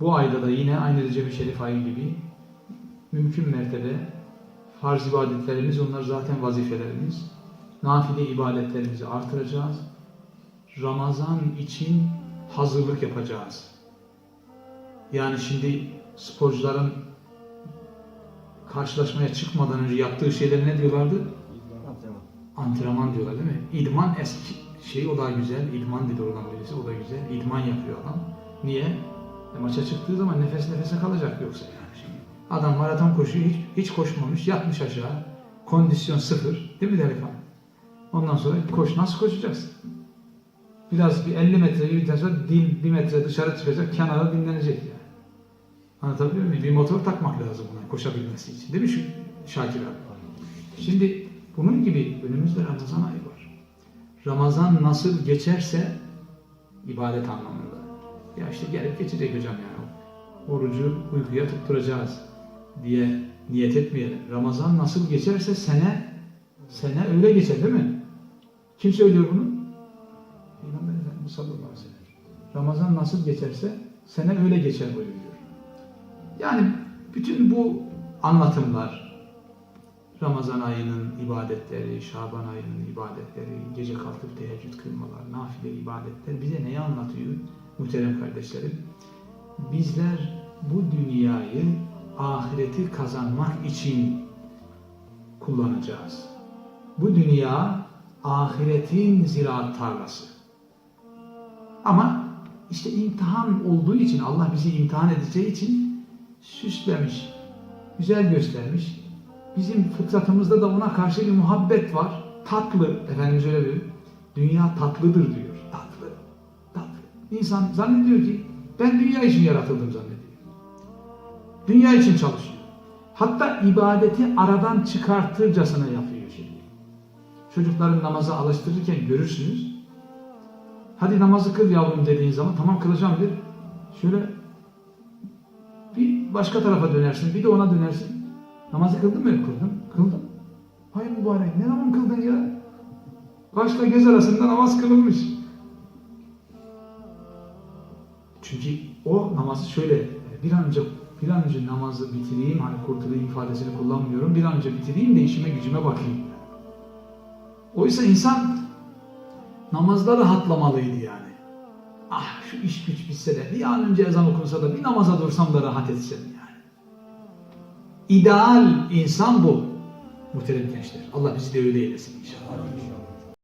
Bu ayda da yine aynı Recep-i Şerif ayı gibi mümkün mertebe farz ibadetlerimiz, onlar zaten vazifelerimiz. Nafile ibadetlerimizi artıracağız. Ramazan için hazırlık yapacağız. Yani şimdi sporcuların karşılaşmaya çıkmadan önce yaptığı şeyler ne diyorlardı? Antrenman. Antrenman diyorlar değil mi? İdman eski şey o da güzel. İdman dedi oradan birisi o da güzel. İdman yapıyor adam. Niye? Maça çıktığı zaman nefes nefese kalacak yoksa yani. Şimdi adam maraton koşuyor hiç, hiç koşmamış yatmış aşağı. Kondisyon sıfır. Değil mi delikanlı? Ondan sonra koş nasıl koşacaksın? Biraz bir 50 metre yürüdükten sonra dil bir metre dışarı çıkacak kenara dinlenecek yani. Anlatabiliyor muyum? Bir motor takmak lazım buna koşabilmesi için. Değil mi şu Şakir abi? Şimdi bunun gibi önümüzde Ramazan ayı var. Ramazan nasıl geçerse ibadet anlamında. Ya işte gelip geçecek hocam yani. Orucu uykuya tutturacağız diye niyet etmeyelim. Ramazan nasıl geçerse sene sene öyle geçer değil mi? Kim söylüyor bunu? Peygamber Efendimiz sallallahu aleyhi ve sellem. Ramazan nasıl geçerse sene öyle geçer buyuruyor. Yani bütün bu anlatımlar, Ramazan ayının ibadetleri, Şaban ayının ibadetleri, gece kalkıp teheccüd kılmalar, nafile ibadetler bize neyi anlatıyor muhterem kardeşlerim? Bizler bu dünyayı ahireti kazanmak için kullanacağız. Bu dünya ahiretin ziraat tarlası. Ama işte imtihan olduğu için, Allah bizi imtihan edeceği için süslemiş, güzel göstermiş. Bizim fıtratımızda da ona karşı bir muhabbet var. Tatlı, Efendimiz öyle diyor. Dünya tatlıdır diyor. İnsan zannediyor ki ben dünya için yaratıldım zannediyor. Dünya için çalışıyor. Hatta ibadeti aradan çıkartırcasına yapıyor şimdi. Çocukların namaza alıştırırken görürsünüz. Hadi namazı kıl yavrum dediğin zaman tamam kılacağım der. Şöyle bir başka tarafa dönersin, bir de ona dönersin. Namazı kıldın mı? Kıldım. Kıldım. Hayır mübarek, ne zaman kıldın ya? Kaşla göz arasında namaz kılınmış. Çünkü o namazı şöyle, bir an önce bir an önce namazı bitireyim, hani kurtulayım ifadesini kullanmıyorum. Bir an önce bitireyim de işime gücüme bakayım. Oysa insan namazda rahatlamalıydı yani. Ah şu iş güç bitse de bir an önce ezan okunsa da bir namaza dursam da rahat etsem yani. İdeal insan bu. Muhterem gençler. Allah bizi de öyle eylesin inşallah.